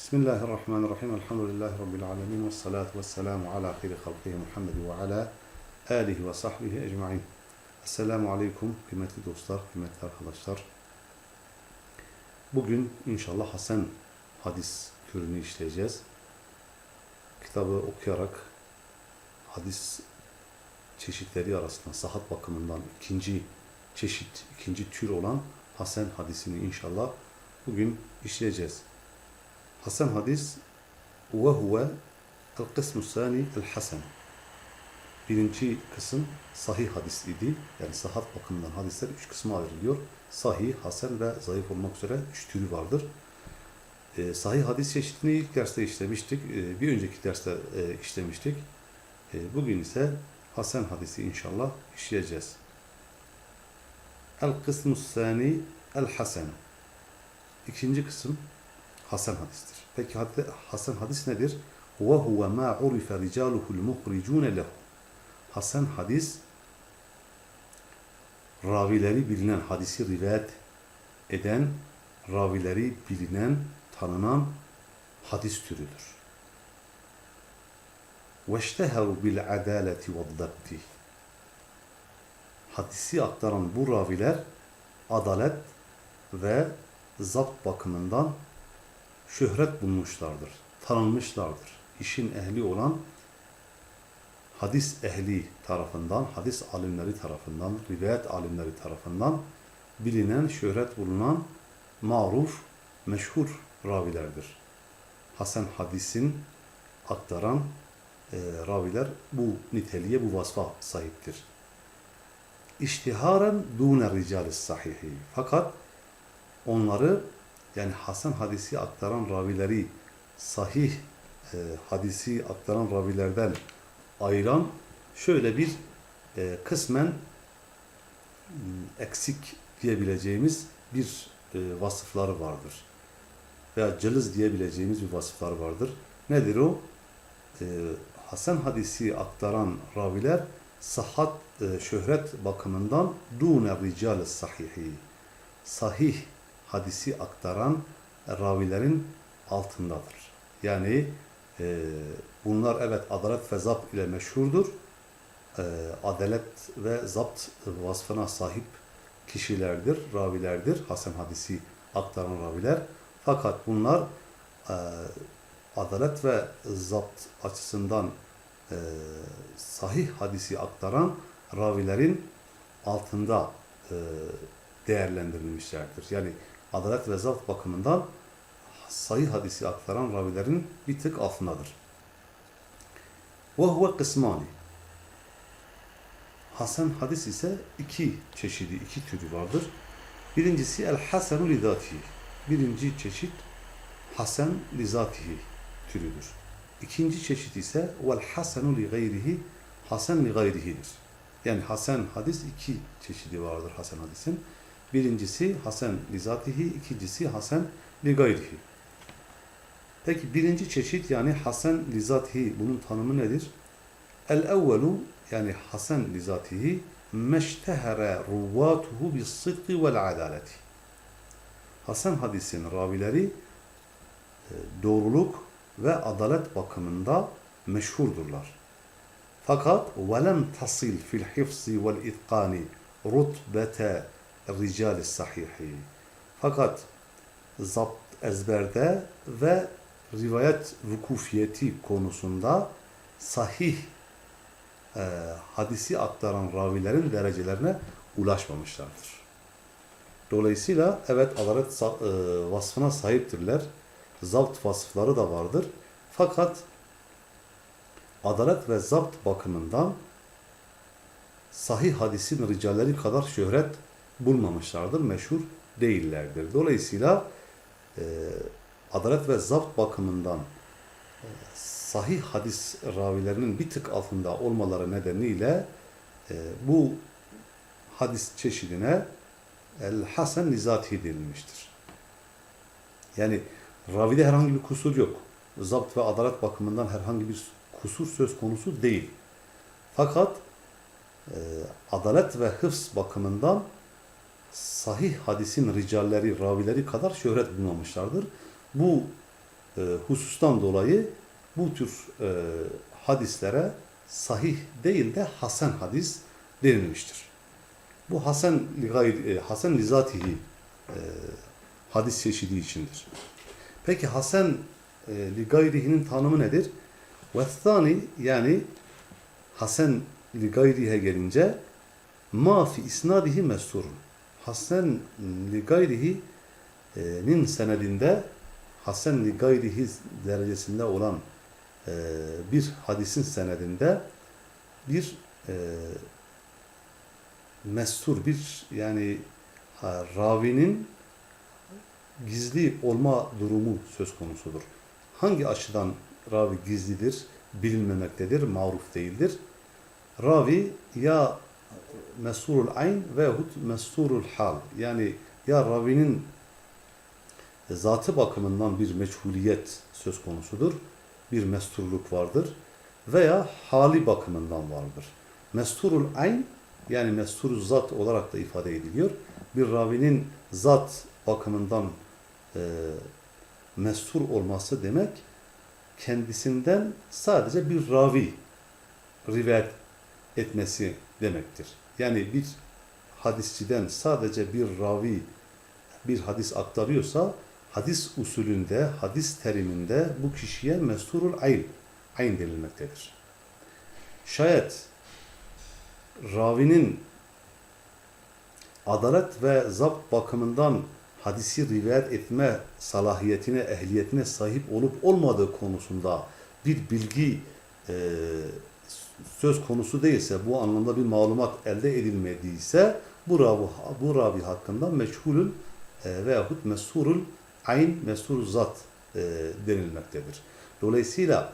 Bismillahirrahmanirrahim. Elhamdülillahi Rabbil alemin. Ve salatu ve selamu ala khiri halkihi Muhammed ve ala alihi ve sahbihi ecma'in. Esselamu aleyküm kıymetli dostlar, kıymetli arkadaşlar. Bugün inşallah Hasan hadis türünü işleyeceğiz. Kitabı okuyarak hadis çeşitleri arasında sahat bakımından ikinci çeşit, ikinci tür olan Hasan hadisini inşallah bugün işleyeceğiz. Hasan hadis ve huve el kısmu sani el hasen. Birinci kısım sahih hadis idi. Yani sahat bakımından hadisler üç kısma ayrılıyor. Sahih, hasen ve zayıf olmak üzere üç türü vardır. Ee, sahih hadis çeşitini ilk derste işlemiştik. Ee, bir önceki derste e, işlemiştik. Ee, bugün ise hasen hadisi inşallah işleyeceğiz. El kısmu sani el hasen. İkinci kısım Hasan hadistir. Peki Hasan hadis nedir? Ve huve ma urife ricaluhul muhricune. Hasan hadis ravileri bilinen hadisi rivayet eden ravileri bilinen, tanınan hadis türüdür. Adaleti ve dabti. Hadisi aktaran bu raviler adalet ve zapt bakımından şöhret bulmuşlardır, tanınmışlardır. İşin ehli olan hadis ehli tarafından, hadis alimleri tarafından, rivayet alimleri tarafından bilinen, şöhret bulunan, maruf, meşhur ravilerdir. Hasan hadisin aktaran e, raviler bu niteliğe, bu vasfa sahiptir. İştiharen dûne ricalis sahihi. Fakat onları yani Hasan hadisi aktaran ravileri sahih e, hadisi aktaran ravilerden ayıran şöyle bir e, kısmen m, eksik diyebileceğimiz bir e, vasıfları vardır. Veya cılız diyebileceğimiz bir vasıfları vardır. Nedir o? E, Hasan hadisi aktaran raviler sahat, e, şöhret bakımından dûne rical sahihi. Sahih hadisi aktaran ravilerin altındadır. Yani e, bunlar evet adalet ve zapt ile meşhurdur. E, adalet ve zapt vasfına sahip kişilerdir, ravilerdir. Hasan hadisi aktaran raviler. Fakat bunlar e, adalet ve zapt açısından e, sahih hadisi aktaran ravilerin altında e, değerlendirilmişlerdir. Yani adalet ve zapt bakımından sayı hadisi aktaran ravilerin bir tık altındadır. Huve kısmani. Hasan hadis ise iki çeşidi, iki türü vardır. Birincisi el hasenu lidatihi. Birinci çeşit hasen lizatihi türüdür. İkinci çeşit ise vel hasenu li gayrihi hasen li gayrihidir. Yani hasen hadis iki çeşidi vardır hasen hadisin. Birincisi Hasan lizatihi, ikincisi Hasan li. Peki birinci çeşit yani Hasan lizatihi bunun tanımı nedir? El evvelu yani Hasan lizatihi meştehere ruvatuhu bis sıdkı vel adaleti. Hasan hadisin ravileri e, doğruluk ve adalet bakımında meşhurdurlar. Fakat velem tasil fil hifzi vel itkani rutbete rical sahihi. Fakat zapt ezberde ve rivayet vukufiyeti konusunda sahih e, hadisi aktaran ravilerin derecelerine ulaşmamışlardır. Dolayısıyla evet adalet e, vasfına sahiptirler. Zapt vasıfları da vardır. Fakat adalet ve zapt bakımından sahih hadisin ricalleri kadar şöhret bulmamışlardır, meşhur değillerdir. Dolayısıyla e, adalet ve zapt bakımından e, sahih hadis ravilerinin bir tık altında olmaları nedeniyle e, bu hadis çeşidine el hasen nizati denilmiştir. Yani ravide herhangi bir kusur yok. Zapt ve adalet bakımından herhangi bir kusur söz konusu değil. Fakat e, adalet ve hıfz bakımından sahih hadisin ricalleri, ravileri kadar şöhret bulmamışlardır. Bu e, husustan dolayı bu tür e, hadislere sahih değil de hasen hadis denilmiştir. Bu hasen e, hasen lizatihi e, hadis çeşidi içindir. Peki hasen e, li gayrihinin tanımı nedir? Ve thani yani hasen li gayrihe gelince ma fi isnadihi mesturun. Hasen li gayrihi e, senedinde Hasan li gayrihi derecesinde olan e, bir hadisin senedinde bir e, mestur bir yani ravinin gizli olma durumu söz konusudur. Hangi açıdan ravi gizlidir, bilinmemektedir, maruf değildir? Ravi ya mesurul ayn veyahut mesurul hal yani ya ravinin zatı bakımından bir meçhuliyet söz konusudur. Bir mesturluk vardır. Veya hali bakımından vardır. Mesturul ayn yani mesturul zat olarak da ifade ediliyor. Bir ravinin zat bakımından e, mestur olması demek kendisinden sadece bir ravi rivayet etmesi demektir. Yani bir hadisçiden sadece bir ravi bir hadis aktarıyorsa hadis usulünde, hadis teriminde bu kişiye mesturul ayn, ayn denilmektedir. Şayet ravinin adalet ve zapt bakımından hadisi rivayet etme salahiyetine, ehliyetine sahip olup olmadığı konusunda bir bilgi e, söz konusu değilse, bu anlamda bir malumat elde edilmediyse bu ravi, bu ravi hakkında meçhulül e, veyahut mesurul ayn, mesur zat e, denilmektedir. Dolayısıyla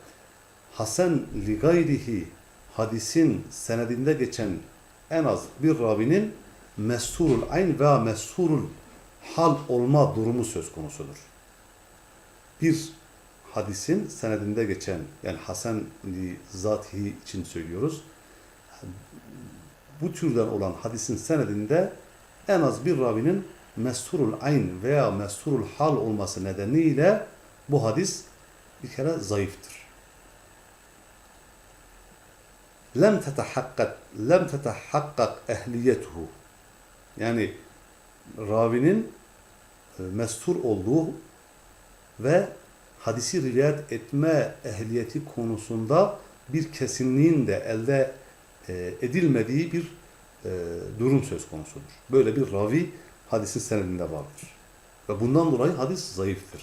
Hasan li gayrihi hadisin senedinde geçen en az bir ravinin mesurul ayn veya mesurul hal olma durumu söz konusudur. Bir hadisin senedinde geçen yani Hasan zatihi için söylüyoruz. Bu türden olan hadisin senedinde en az bir ravinin mesturul ayn veya mesturul hal olması nedeniyle bu hadis bir kere zayıftır. Lem tetehakkak lem tetehakkak ehliyetuhu yani ravinin e, mestur olduğu ve hadisi rivayet etme ehliyeti konusunda bir kesinliğin de elde e, edilmediği bir e, durum söz konusudur. Böyle bir ravi hadisin senedinde vardır. Ve bundan dolayı hadis zayıftır.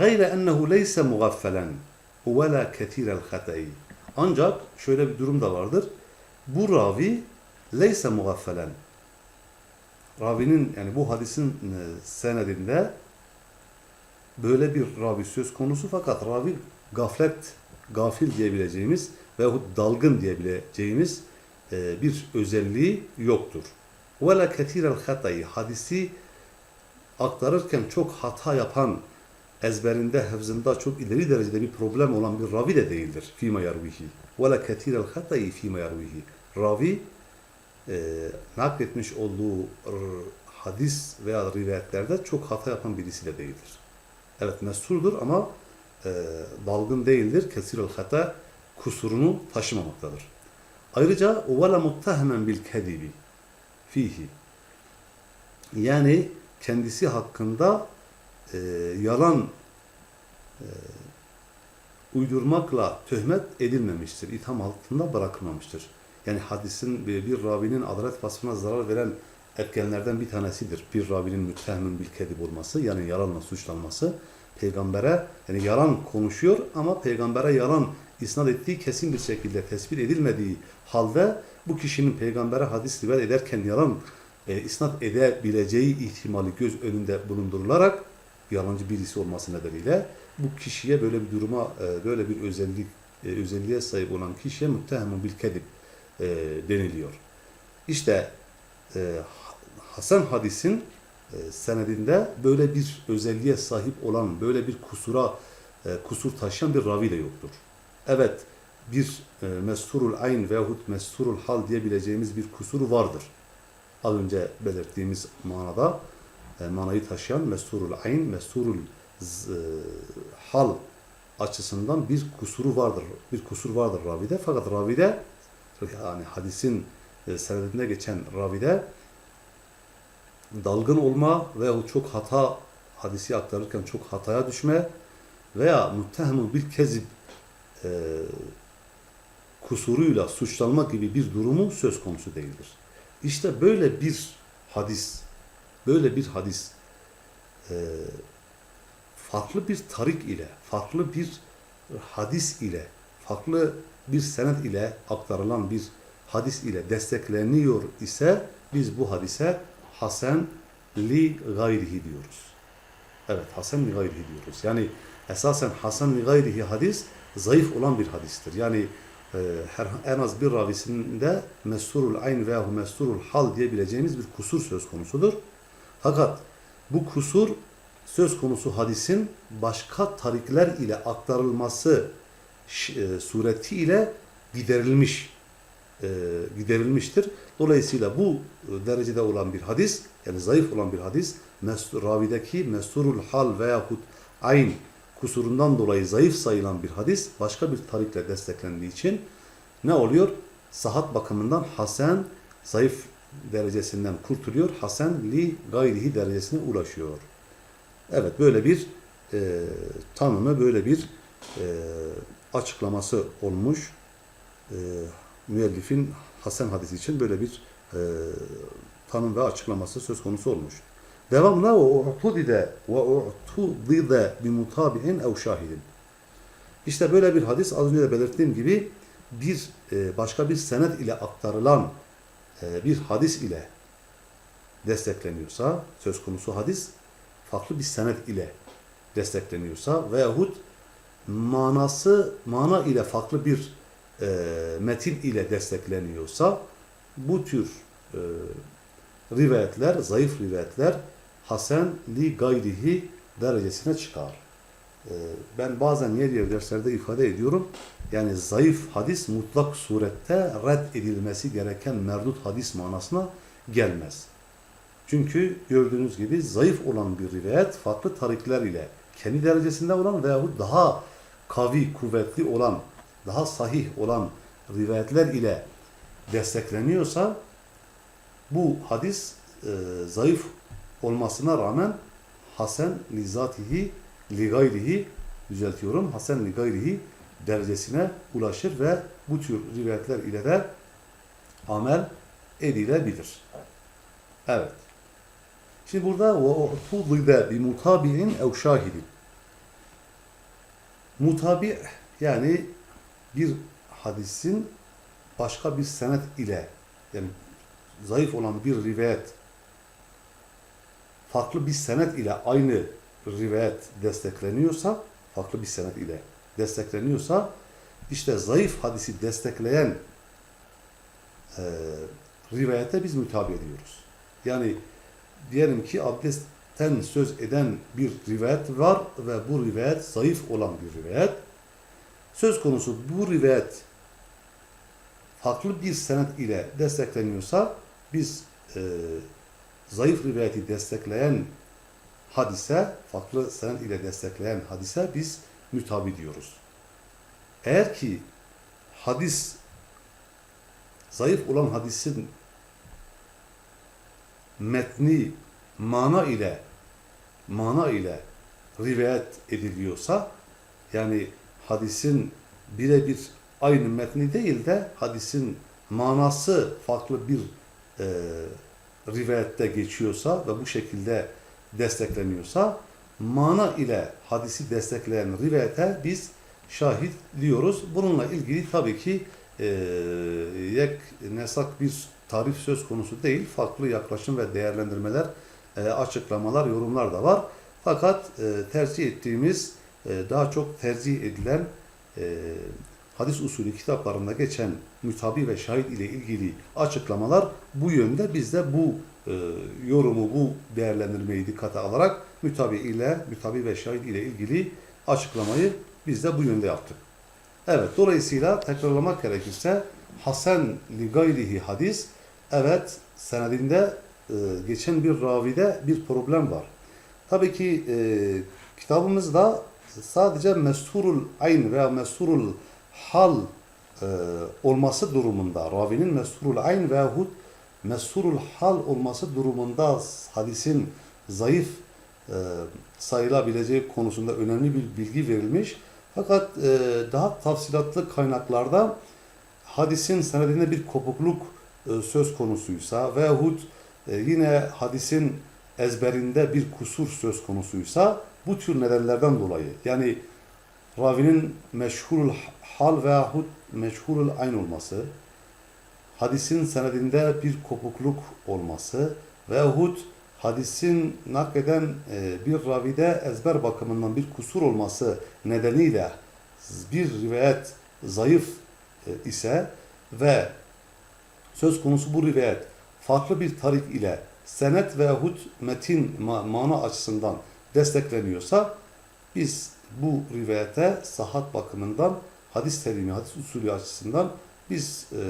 Ennehu leyse mugaffelen ve la ketirel hatayı. Ancak şöyle bir durum da vardır. Bu ravi leyse mugaffelen. Ravinin yani bu hadisin e, senedinde böyle bir ravi söz konusu fakat ravi gaflet, gafil diyebileceğimiz veyahut dalgın diyebileceğimiz e, bir özelliği yoktur. وَلَا كَثِيرَ الْخَطَيِ Hadisi aktarırken çok hata yapan, ezberinde, hafızında çok ileri derecede bir problem olan bir ravi de değildir. فِيمَا يَرْوِهِ وَلَا كَثِيرَ الْخَطَيِ فِيمَا يَرْوِهِ Ravi e, nakletmiş olduğu r- hadis veya rivayetlerde çok hata yapan birisi de değildir. Evet mesurdur ama e, dalgın değildir. Kesirul hata kusurunu taşımamaktadır. Ayrıca وَلَا مُتَّهَمًا بِالْكَذِبِ fihi. Yani kendisi hakkında e, yalan e, uydurmakla töhmet edilmemiştir. İtham altında bırakılmamıştır. Yani hadisin bir, bir ravinin adalet vasfına zarar veren etkenlerden bir tanesidir. Bir ravinin müttehemin bil kedib olması yani yalanla suçlanması peygambere yani yalan konuşuyor ama peygambere yalan isnat ettiği kesin bir şekilde tespit edilmediği halde bu kişinin peygambere hadis rivayet ederken yalan e, isnat edebileceği ihtimali göz önünde bulundurularak yalancı birisi olması nedeniyle bu kişiye böyle bir duruma e, böyle bir özellik e, özelliğe sahip olan kişiye müttehemun bil kedib e, deniliyor. İşte e, Hasan hadisin e, senedinde böyle bir özelliğe sahip olan, böyle bir kusura e, kusur taşıyan bir ravi de yoktur. Evet, bir e, mesturul ayn veyahut mesturul hal diyebileceğimiz bir kusuru vardır. Az önce belirttiğimiz manada e, manayı taşıyan mesturul ayn, mesturul hal açısından bir kusuru vardır. Bir kusur vardır ravide. Fakat ravide yani hadisin e, senedinde geçen ravide dalgın olma veyahut çok hata hadisi aktarırken çok hataya düşme veya muttehemu bir kezib e, kusuruyla suçlanma gibi bir durumu söz konusu değildir. İşte böyle bir hadis, böyle bir hadis e, farklı bir tarik ile, farklı bir hadis ile, farklı bir senet ile aktarılan bir hadis ile destekleniyor ise biz bu hadise Hasan li gayrihi diyoruz. Evet, Hasan li gayrihi diyoruz. Yani esasen Hasan li gayrihi hadis zayıf olan bir hadistir. Yani e, en az bir ravisinde mesturul ayn veya mesturul hal diyebileceğimiz bir kusur söz konusudur. Fakat bu kusur söz konusu hadisin başka tarikler ile aktarılması e, suretiyle giderilmiş e, giderilmiştir. Dolayısıyla bu e, derecede olan bir hadis yani zayıf olan bir hadis mes- ravideki mesturul hal veyahut ayn kusurundan dolayı zayıf sayılan bir hadis başka bir tarikle desteklendiği için ne oluyor? Sahat bakımından hasen zayıf derecesinden kurtuluyor. Hasen li gayrihi derecesine ulaşıyor. Evet böyle bir e, tanımı, böyle bir e, açıklaması olmuş. E, müellifin Hasan hadisi için böyle bir e, tanım ve açıklaması söz konusu olmuş. Devamla ve u'tudide ve u'tudide bi mutabi'in ev şahidin. İşte böyle bir hadis az önce de belirttiğim gibi bir e, başka bir senet ile aktarılan e, bir hadis ile destekleniyorsa söz konusu hadis farklı bir senet ile destekleniyorsa veyahut manası mana ile farklı bir e, metin ile destekleniyorsa bu tür e, rivayetler, zayıf rivayetler hasen li gayrihi derecesine çıkar. E, ben bazen yer yer derslerde ifade ediyorum. Yani zayıf hadis mutlak surette red edilmesi gereken merdut hadis manasına gelmez. Çünkü gördüğünüz gibi zayıf olan bir rivayet farklı tarikler ile kendi derecesinde olan veyahut daha kavi, kuvvetli olan, daha sahih olan rivayetler ile destekleniyorsa bu hadis e, zayıf olmasına rağmen hasen li zatihi düzeltiyorum. Hasen li derecesine ulaşır ve bu tür rivayetler ile de amel edilebilir. Evet. Şimdi burada bi mutabi'in ev şahidin. Mutabi yani bir hadisin başka bir senet ile yani zayıf olan bir rivayet farklı bir senet ile aynı rivayet destekleniyorsa farklı bir senet ile destekleniyorsa işte zayıf hadisi destekleyen e, rivayete biz mütabi ediyoruz. Yani diyelim ki abdestten söz eden bir rivayet var ve bu rivayet zayıf olan bir rivayet. Söz konusu bu rivayet farklı bir senet ile destekleniyorsa biz e, zayıf rivayeti destekleyen hadise, farklı senet ile destekleyen hadise biz mütabi diyoruz. Eğer ki hadis zayıf olan hadisin metni mana ile mana ile rivayet ediliyorsa yani hadisin birebir aynı metni değil de hadisin manası farklı bir e, rivayette geçiyorsa ve bu şekilde destekleniyorsa mana ile hadisi destekleyen rivayete biz şahit diyoruz. Bununla ilgili tabii ki e, yek nesak bir tarif söz konusu değil. Farklı yaklaşım ve değerlendirmeler, e, açıklamalar, yorumlar da var. Fakat e, tercih ettiğimiz, daha çok tercih edilen e, hadis usulü kitaplarında geçen mütabi ve şahit ile ilgili açıklamalar bu yönde. Biz de bu e, yorumu, bu değerlendirmeyi dikkate alarak mütabi ile, mütabi ve şahit ile ilgili açıklamayı biz de bu yönde yaptık. Evet, dolayısıyla tekrarlamak gerekirse Hasan li gayrihi hadis, evet senedinde e, geçen bir ravide bir problem var. Tabii ki e, kitabımızda sadece mesturul ayn veya mesturul hal e, olması durumunda, ravinin mesturul ayn veyahut mesturul hal olması durumunda hadisin zayıf e, sayılabileceği konusunda önemli bir bilgi verilmiş. Fakat e, daha tafsilatlı kaynaklarda hadisin senedinde bir kopukluk e, söz konusuysa veyahut e, yine hadisin ezberinde bir kusur söz konusuysa bu tür nedenlerden dolayı. Yani ravinin meşhurul hal veyahut meşhurul ayn olması, hadisin senedinde bir kopukluk olması veyahut hadisin nakleden e, bir ravide ezber bakımından bir kusur olması nedeniyle bir rivayet zayıf e, ise ve söz konusu bu rivayet farklı bir tarik ile senet veyahut metin ma- mana açısından destekleniyorsa biz bu rivayete sahat bakımından hadis terimi, hadis usulü açısından biz e,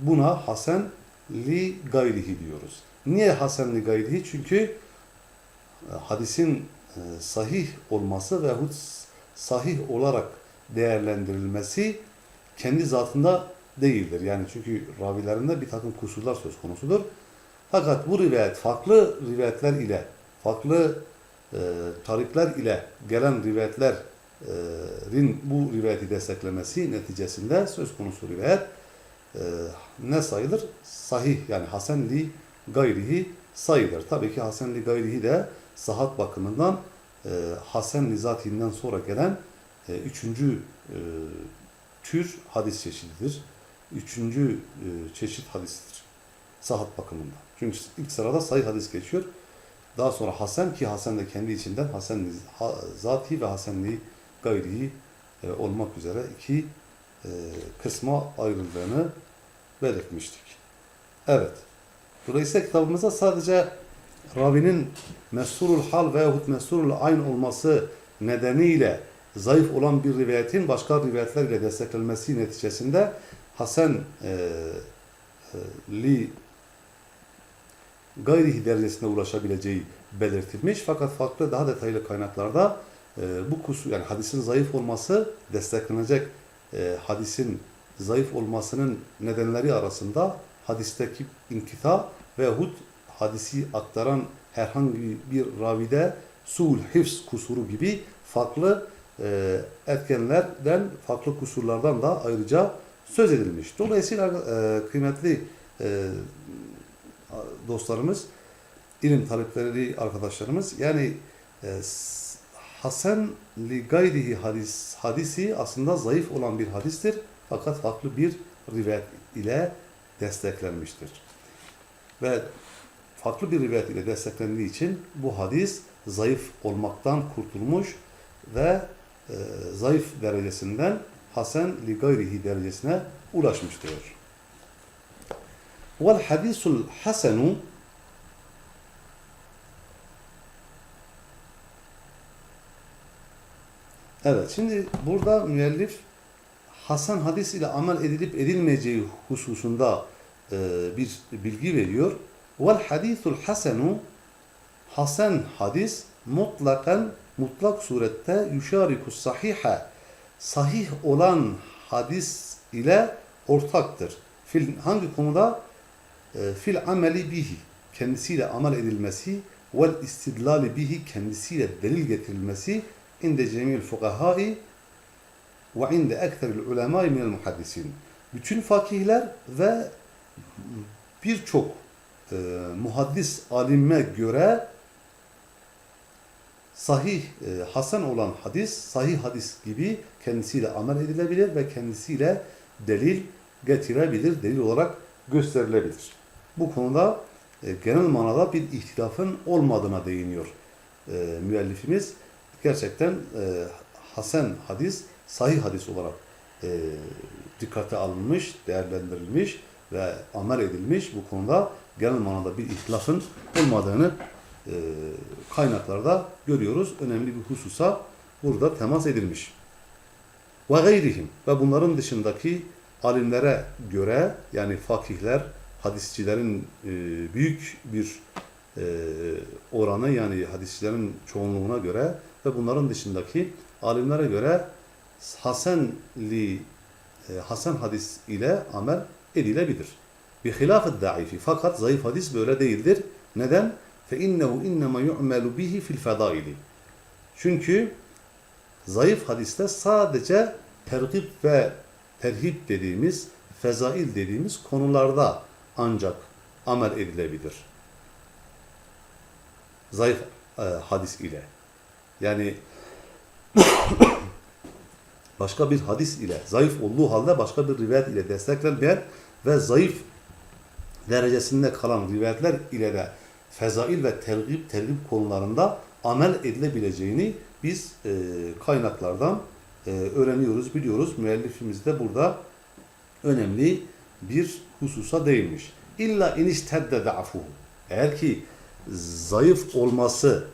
buna Hasan li gayrihi diyoruz. Niye Hasan li gayrihi? Çünkü e, hadisin e, sahih olması veyahut sahih olarak değerlendirilmesi kendi zatında değildir. Yani çünkü ravilerinde bir takım kusurlar söz konusudur. Fakat bu rivayet farklı rivayetler ile, farklı e, tarikler ile gelen rivayetlerin bu rivayeti desteklemesi neticesinde söz konusu rivayet e, ne sayılır? Sahih yani Hasan li gayrihi sayılır. Tabii ki Hasan li gayrihi de sahat bakımından e, Hasan li zatihinden sonra gelen e, üçüncü e, tür hadis çeşididir. Üçüncü çeşit hadistir. Sahat bakımından. Çünkü ilk sırada sayı hadis geçiyor. Daha sonra Hasan ki Hasan da kendi içinden Hasan ha, zati ve Hasan li gayrihi e, olmak üzere iki e, kısma ayrıldığını belirtmiştik. Evet. Dolayısıyla kitabımızda sadece ravinin mesurul hal veyahut mesurul ayn olması nedeniyle zayıf olan bir rivayetin başka rivayetler ile desteklenmesi neticesinde Hasan e, e, li gayrihi derecesine ulaşabileceği belirtilmiş. Fakat farklı daha detaylı kaynaklarda e, bu kusur yani hadisin zayıf olması desteklenecek e, hadisin zayıf olmasının nedenleri arasında hadisteki inkita veyahut hadisi aktaran herhangi bir ravide suul hifz kusuru gibi farklı e, etkenlerden, farklı kusurlardan da ayrıca söz edilmiş. Dolayısıyla e, kıymetli e, dostlarımız, ilim talepleri arkadaşlarımız yani e, Hasan li gayrihi hadis, hadisi aslında zayıf olan bir hadistir fakat farklı bir rivayet ile desteklenmiştir. Ve farklı bir rivayet ile desteklendiği için bu hadis zayıf olmaktan kurtulmuş ve e, zayıf derecesinden Hasan li gayrihi derecesine ulaşmıştır. Vel hadisul hasenu Evet, şimdi burada müellif Hasan hadis ile amel edilip edilmeyeceği hususunda e, bir bilgi veriyor. Vel hadisul hasenu Hasan hadis mutlakan mutlak surette yuşarikus sahiha sahih olan hadis ile ortaktır. Hangi konuda? E, fil ameli bihi kendisiyle amel edilmesi vel istidlali bihi kendisiyle delil getirilmesi inde cemil fukahai ve inde ekteril ulemai minel muhaddisin. Bütün fakihler ve birçok e, muhaddis alime göre sahih, e, hasen olan hadis, sahih hadis gibi kendisiyle amel edilebilir ve kendisiyle delil getirebilir, delil olarak gösterilebilir. Bu konuda e, genel manada bir ihtilafın olmadığına değiniyor e, müellifimiz. Gerçekten e, hasen hadis, sahih hadis olarak e, dikkate alınmış, değerlendirilmiş ve amel edilmiş. Bu konuda genel manada bir ihtilafın olmadığını e, kaynaklarda görüyoruz. Önemli bir hususa burada temas edilmiş. Ve gayrihim ve bunların dışındaki alimlere göre yani fakihler, hadisçilerin e, büyük bir e, oranı yani hadisçilerin çoğunluğuna göre ve bunların dışındaki alimlere göre hasenli e, hasen hadis ile amel edilebilir. Bi hilafı daifi. Fakat zayıf hadis böyle değildir. Neden? Fe innehu innema yu'melu bihi fil fedaili. Çünkü zayıf hadiste sadece tergib ve terhip dediğimiz, fezail dediğimiz konularda ancak amel edilebilir. Zayıf e, hadis ile. Yani başka bir hadis ile, zayıf olduğu halde başka bir rivayet ile desteklenmeyen ve zayıf derecesinde kalan rivayetler ile de fezail ve tergib, tergib konularında amel edilebileceğini biz e, kaynaklardan e, öğreniyoruz, biliyoruz. Müellifimiz de burada önemli bir hususa değinmiş. İlla iniştedde da'fuhu. Eğer ki zayıf olması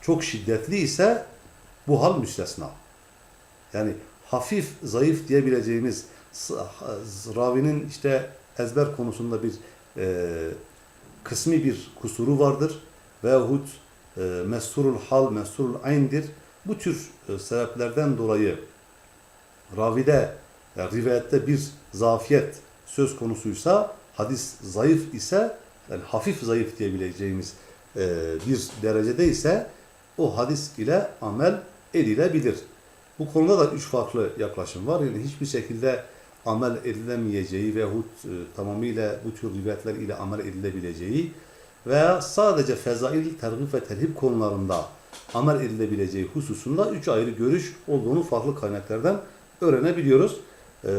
çok şiddetli ise bu hal müstesna. Yani hafif zayıf diyebileceğimiz ravinin işte ezber konusunda bir e, kısmi bir kusuru vardır veyahut e, messurul hal, messurul ayn'dir. Bu tür e, sebeplerden dolayı ravide, yani rivayette bir zafiyet söz konusuysa, hadis zayıf ise, yani hafif zayıf diyebileceğimiz e, bir derecede ise o hadis ile amel edilebilir. Bu konuda da üç farklı yaklaşım var. Yani hiçbir şekilde amel edilemeyeceği veyahut e, tamamıyla bu tür rivayetler ile amel edilebileceği veya sadece fezail, tergib ve terhip konularında amel edilebileceği hususunda üç ayrı görüş olduğunu farklı kaynaklardan öğrenebiliyoruz. E,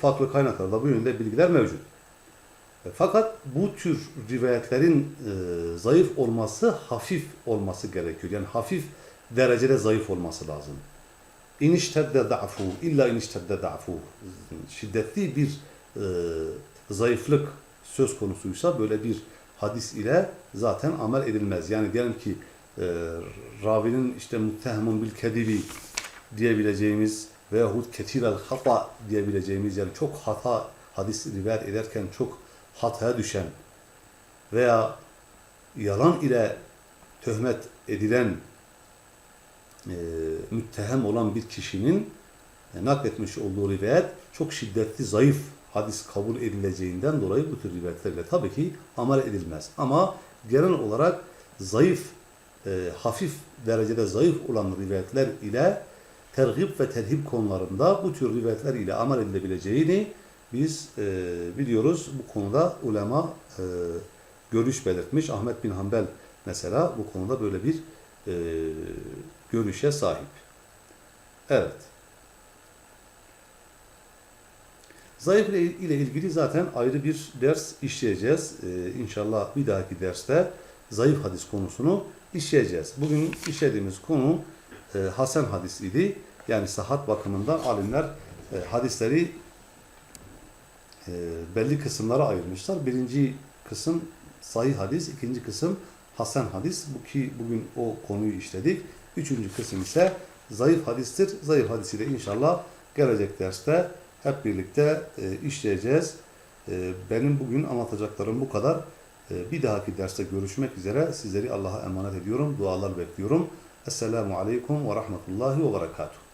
farklı kaynaklarda bu yönde bilgiler mevcut. E, Fakat bu tür rivayetlerin e, zayıf olması, hafif olması gerekiyor. Yani hafif derecede zayıf olması lazım. İniştedde da'fu, illa iniştedde da'fu. Şiddetli bir e, zayıflık söz konusuysa böyle bir hadis ile zaten amel edilmez. Yani diyelim ki e, ravinin işte muttehemun bil kedibi diyebileceğimiz veyahut ketirel hata diyebileceğimiz yani çok hata hadis rivayet ederken çok hataya düşen veya yalan ile töhmet edilen e, müttehem olan bir kişinin e, nakletmiş olduğu rivayet çok şiddetli, zayıf hadis kabul edileceğinden dolayı bu tür rivayetlerle tabii ki amel edilmez. Ama genel olarak zayıf, e, hafif derecede zayıf olan rivayetler ile tergib ve terhib konularında bu tür rivayetler ile amel edilebileceğini biz e, biliyoruz. Bu konuda ulema e, görüş belirtmiş. Ahmet bin Hanbel mesela bu konuda böyle bir e, görüşe sahip. Evet. Zayıf ile ilgili zaten ayrı bir ders işleyeceğiz. Ee, inşallah bir dahaki derste zayıf hadis konusunu işleyeceğiz. Bugün işlediğimiz konu e, Hasan hadis idi. Yani sahat bakımından alimler e, hadisleri e, belli kısımlara ayırmışlar. Birinci kısım sahih hadis, ikinci kısım Hasan hadis. Bu ki bugün o konuyu işledik. Üçüncü kısım ise zayıf hadistir. Zayıf hadisi de inşallah gelecek derste hep birlikte e, işleyeceğiz. E, benim bugün anlatacaklarım bu kadar. E, bir dahaki derste görüşmek üzere. Sizleri Allah'a emanet ediyorum. Dualar bekliyorum. Esselamu Aleyküm ve Rahmetullahi ve Berekatuhu.